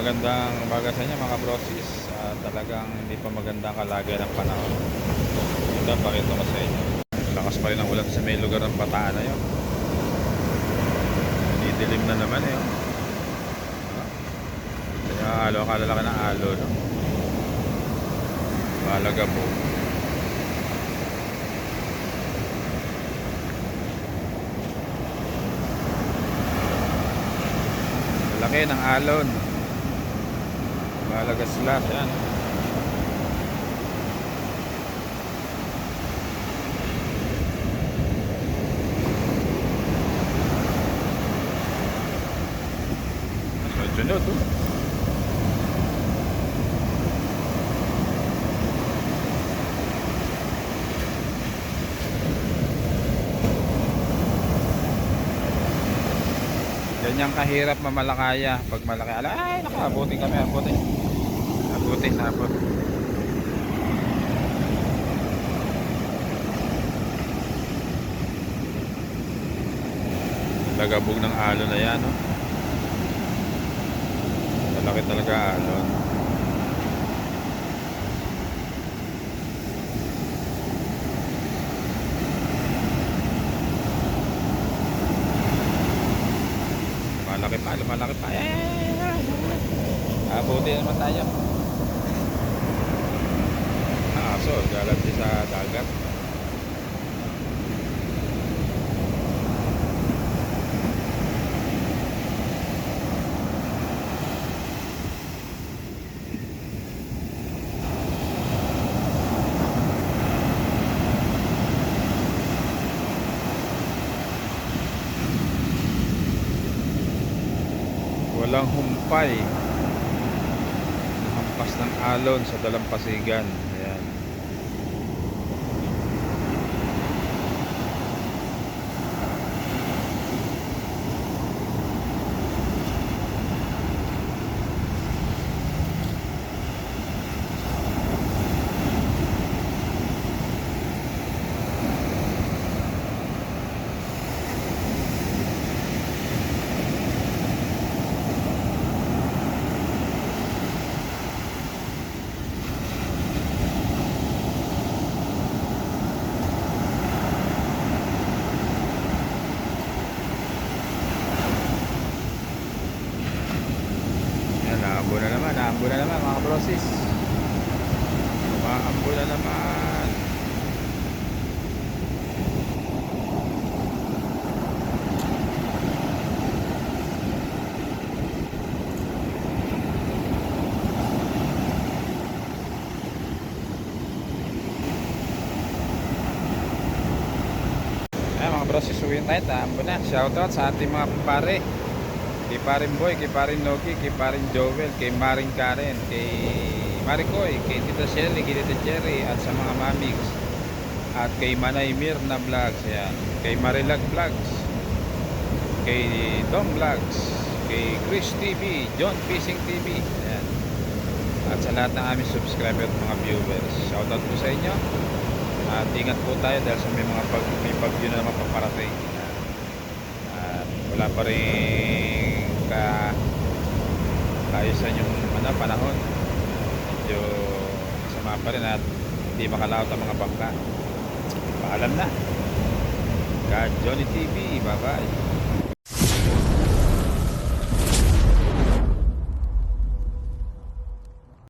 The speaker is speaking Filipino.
Magandang umaga sa inyo mga brosis. Ah, talagang hindi pa magandang kalagayan ng panahon. Ito, pakita ko sa inyo. Lakas pa rin ang ulan sa may lugar ng Bataan na yun. Didilim na naman eh. Kaya alo, akala ka ng alo, no? Malaga po. Laki ng alon. Malaga slash, yan. Sunod-sunod, oh. Ganyan kahirap mamalakaya pag malaki. Ala, ay, nakabuti kami, abuti. Abuti, sabot. Lagabog ng alon na yan, no? Malaki talaga alon. Malaki pa. Eh, abuti naman tayo. Ah, so, galanti sa dagat. Walang humpay. Hampas ng alon sa dalampasigan. Naambo na naman. Naambo na naman mga brosis. Maambo na naman. Ayan mga brosis, uwi tayo. Naambo na. Shoutout sa ating mga kumpare kay paring Boy, kay paring Nogi, kay paring Joel, kay Maring Karen, kay Marikoy, kay Tita Shelly, kay Tita Cherry, at sa mga mamigs. At kay Manay Mirna Vlogs, yan. Kay Marilag Vlogs, kay Dom Vlogs, kay Chris TV, John Fishing TV, yan. At sa lahat ng aming subscriber at mga viewers, shoutout po sa inyo. At ingat po tayo dahil sa may mga pag, may bagyo na naman paparating. Yan. At wala pa rin ka kaayusan yung ano, panahon. Medyo masama pa rin at hindi makalaot ang mga bangka. Paalam na. God Johnny TV bye bye